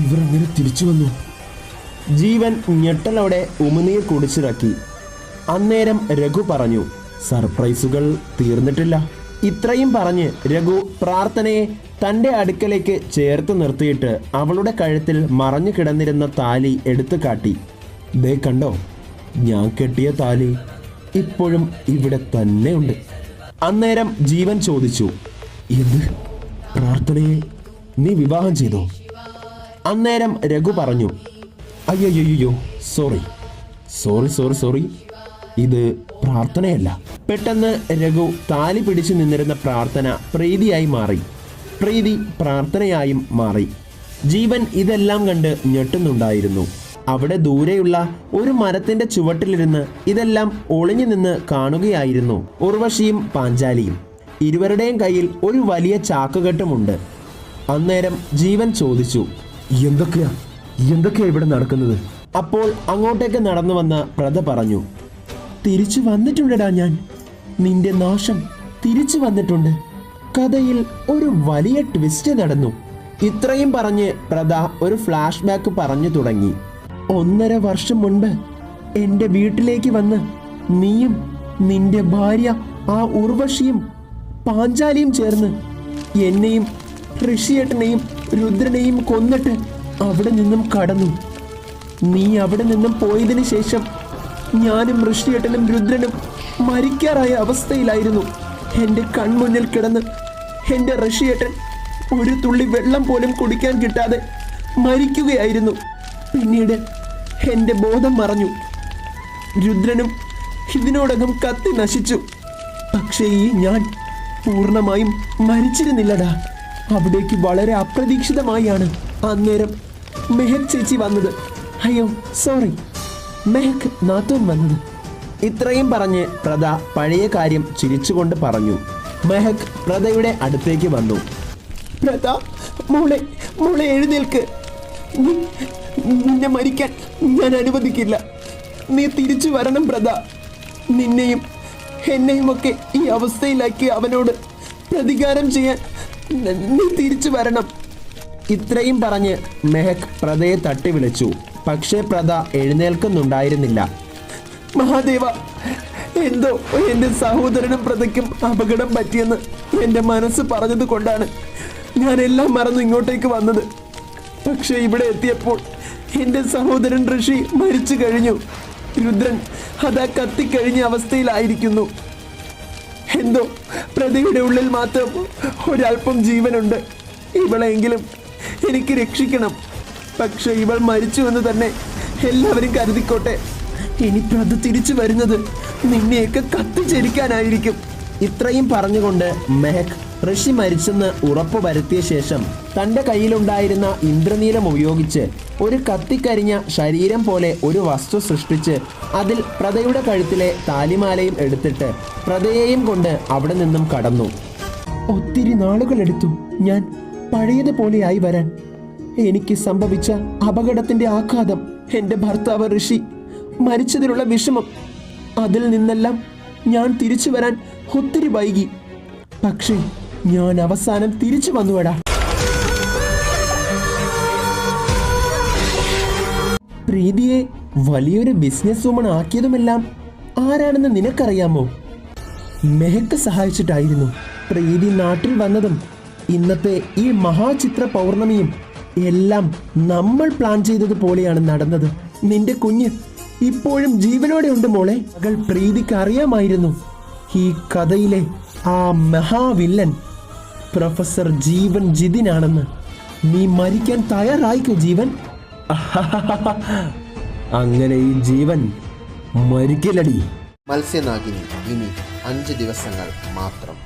ഇവർ അങ്ങനെ തിരിച്ചു വന്നു. ജീവൻ ഞെട്ടലോടെ ഉമനീർ കുടിച്ചിറക്കി. അന്നേരം രഘു പറഞ്ഞു സർപ്രൈസുകൾ തീർന്നിട്ടില്ല. ഇത്രയും പറഞ്ഞ് രഘു പ്രാർത്ഥനയെ തന്റെ അടുക്കലേക്ക് ചേർത്ത് നിർത്തിയിട്ട് അവളുടെ കഴുത്തിൽ മറഞ്ഞു കിടന്നിരുന്ന താലി എടുത്തു കാട്ടി. ദേ കണ്ടോ ഞാൻ കെട്ടിയ താലി ഇപ്പോഴും ഇവിടെ തന്നെ ഉണ്ട് അന്നേരം ജീവൻ ചോദിച്ചു എന്ത്? പ്രാർത്ഥനയെ നീ വിവാഹം ചെയ്തോ? അന്നേരം രഘു പറഞ്ഞു അയ്യോ സോറി. Sorry sorry sorry. ഇത് പ്രാർത്ഥനയല്ല. പെട്ടെന്ന് രഘു താലി പിടിച്ചു നിന്നിരുന്ന പ്രാർത്ഥന പ്രീതിയായി മാറി. പ്രീതി പ്രാർത്ഥനയായും മാറി. ജീവൻ ഇതെല്ലാം കണ്ട് ഞെട്ടുന്നുണ്ടായിരുന്നു. അവിടെ ദൂരെയുള്ള ഒരു മരത്തിന്റെ ചുവട്ടിലിരുന്ന് ഇതെല്ലാം ഒളിഞ്ഞു നിന്ന് കാണുകയായിരുന്നു ഉർവശിയും പാഞ്ചാലിയും. ഇരുവരുടെയും കയ്യിൽ ഒരു വലിയ ചാക്കുകെട്ടുമുണ്ട്. അന്നേരം ജീവൻ ചോദിച്ചു എന്തൊക്കെയാ? എന്തൊക്കെയാ ഇവിടെ നടക്കുന്നത്? അപ്പോൾ അങ്ങോട്ടേക്ക് നടന്നു വന്ന പ്രത പറഞ്ഞു തിരിച്ചു വന്നിട്ടുണ്ടടാ ഞാൻ. നിന്റെ നാശം തിരിച്ചു വന്നിട്ടുണ്ട്. കഥയിൽ ഒരു വലിയ ട്വിസ്റ്റ് നടന്നു. ഇത്രയും പറഞ്ഞ് പ്രത ഒരു ഫ്ലാഷ് ബാക്ക് പറഞ്ഞു തുടങ്ങി. ഒന്നര വർഷം മുൻപ് എന്റെ വീട്ടിലേക്ക് വന്ന് നീയും നിന്റെ ഭാര്യ ആ ഉർവശിയും പാഞ്ചാലിയും ചേർന്ന് എന്നെയും ഋഷിയേട്ടനെയും രുദ്രനെയും കൊന്നിട്ട് അവിടെ നിന്നും കടന്നു. നീ അവിടെ നിന്നും പോയതിനു ശേഷം ഞാനും ഋഷിയേട്ടനും രുദ്രനും മരിക്കാറായ അവസ്ഥയിലായിരുന്നു. എന്റെ കൺമുന്നിൽ കിടന്ന് എന്റെ ഋഷിയേട്ടൻ ഒരു തുള്ളി വെള്ളം പോലും കുടിക്കാൻ കിട്ടാതെ മരിക്കുകയായിരുന്നു. പിന്നീട് എന്റെ ബോധം മറഞ്ഞു. രുദ്രനും ഇതിനോടകം കത്തി നശിച്ചു. പക്ഷേ ഈ ഞാൻ പൂർണമായും മരിച്ചിരുന്നില്ലടാ. അവിടേക്ക് വളരെ അപ്രതീക്ഷിതമായാണ് അന്നേരം മെഹക് ചേച്ചി വന്നത്. അയ്യോ സോറി മെഹക് നാത്തോൻ വന്നത്. ഇത്രയും പറഞ്ഞ് പ്രദ പഴയ കാര്യം ചിരിച്ചുകൊണ്ട് പറഞ്ഞു. മെഹക് പ്രദയുടെ അടുത്തേക്ക് വന്നു. പ്രദ മോളെ മോളെ എഴുന്നേൽക്ക്. നിന്നെ മരിക്കാൻ ഞാൻ അനുവദിക്കില്ല. നീ തിരിച്ചു വരണം പ്രദ നിന്നെയും എന്നെയും ഒക്കെ ഈ അവസ്ഥയിലാക്കി അവനോട് പ്രതികാരം ചെയ്യാൻ ന- തിരിച്ചു വരണം. ഇത്രയും പറഞ്ഞ് മെഹക് പ്രതയെ തട്ടി വിളിച്ചു. പക്ഷേ പ്രത എഴുന്നേൽക്കുന്നുണ്ടായിരുന്നില്ല. മഹാദേവ എന്തോ എന്റെ സഹോദരനും പ്രതയ്ക്കും അപകടം പറ്റിയെന്ന് എന്റെ മനസ്സ് പറഞ്ഞത് കൊണ്ടാണ് ഞാൻ എല്ലാം മറന്നു ഇങ്ങോട്ടേക്ക് വന്നത്. പക്ഷേ ഇവിടെ എത്തിയപ്പോൾ എന്റെ സഹോദരൻ ഋഷി മരിച്ചു കഴിഞ്ഞു. രുദ്രൻ അതാ കത്തിക്കഴിഞ്ഞ അവസ്ഥയിലായിരിക്കുന്നു. എന്തോ പ്രതിയുടെ ഉള്ളിൽ മാത്രം ഒരല്പം ജീവനുണ്ട്. ഇവളെങ്കിലും എനിക്ക് രക്ഷിക്കണം. പക്ഷെ ഇവൾ മരിച്ചു എന്ന് തന്നെ എല്ലാവരും കരുതിക്കോട്ടെ. ഇനി പ്രതി തിരിച്ചു വരുന്നത് നിന്നെയൊക്കെ കത്തിച്ചരിക്കാനായിരിക്കും. ഇത്രയും പറഞ്ഞുകൊണ്ട് മെഹക് ഋഷി മരിച്ചെന്ന് ഉറപ്പു വരുത്തിയ ശേഷം തന്റെ കയ്യിലുണ്ടായിരുന്ന ഇന്ദ്രനീലം ഉപയോഗിച്ച് ഒരു കത്തിക്കരിഞ്ഞ ശരീരം പോലെ ഒരു വസ്തു സൃഷ്ടിച്ച് അതിൽ പ്രതയുടെ കഴുത്തിലെ താലിമാലയും എടുത്തിട്ട് പ്രതയെയും കൊണ്ട് അവിടെ നിന്നും കടന്നു. ഒത്തിരി നാളുകൾ എടുത്തു ഞാൻ പഴയതുപോലെയായി വരാൻ. എനിക്ക് സംഭവിച്ച അപകടത്തിന്റെ ആഘാതം എന്റെ ഭർത്താവ് ഋഷി മരിച്ചതിലുള്ള വിഷമം അതിൽ നിന്നെല്ലാം ഞാൻ തിരിച്ചു വരാൻ ഒത്തിരി വൈകി. പക്ഷേ ഞാൻ അവസാനം തിരിച്ചു വന്നുവടാ. പ്രീതിയെ വലിയൊരു ബിസിനസ് വുമൺ ആക്കിയതുമെല്ലാം ആരാണെന്ന് നിനക്കറിയാമോ? മെഹക്ക് സഹായിച്ചിട്ടായിരുന്നു പ്രീതി നാട്ടിൽ വന്നതും ഇന്നത്തെ ഈ മഹാചിത്ര പൗർണമിയും എല്ലാം നമ്മൾ പ്ലാൻ ചെയ്തതുപോലെയാണ് നടന്നത്. നിന്റെ കുഞ്ഞ് ഇപ്പോഴും ജീവനോടെ ഉണ്ട് മോളെ. മകൾ പ്രീതിക്ക് അറിയാമായിരുന്നു. ഈ കഥയിലെ ആ മഹാവില്ലൻ പ്രൊഫസർ ജീവൻ ജിതിനാണെന്ന്. നീ മരിക്കാൻ തയ്യാറായിക്കോ ജീവൻ? അങ്ങനെ ഈ ജീവൻ മരിക്കില്ലടി. മത്സ്യനാഗിനി ഇനി അഞ്ച് ദിവസങ്ങൾ മാത്രം.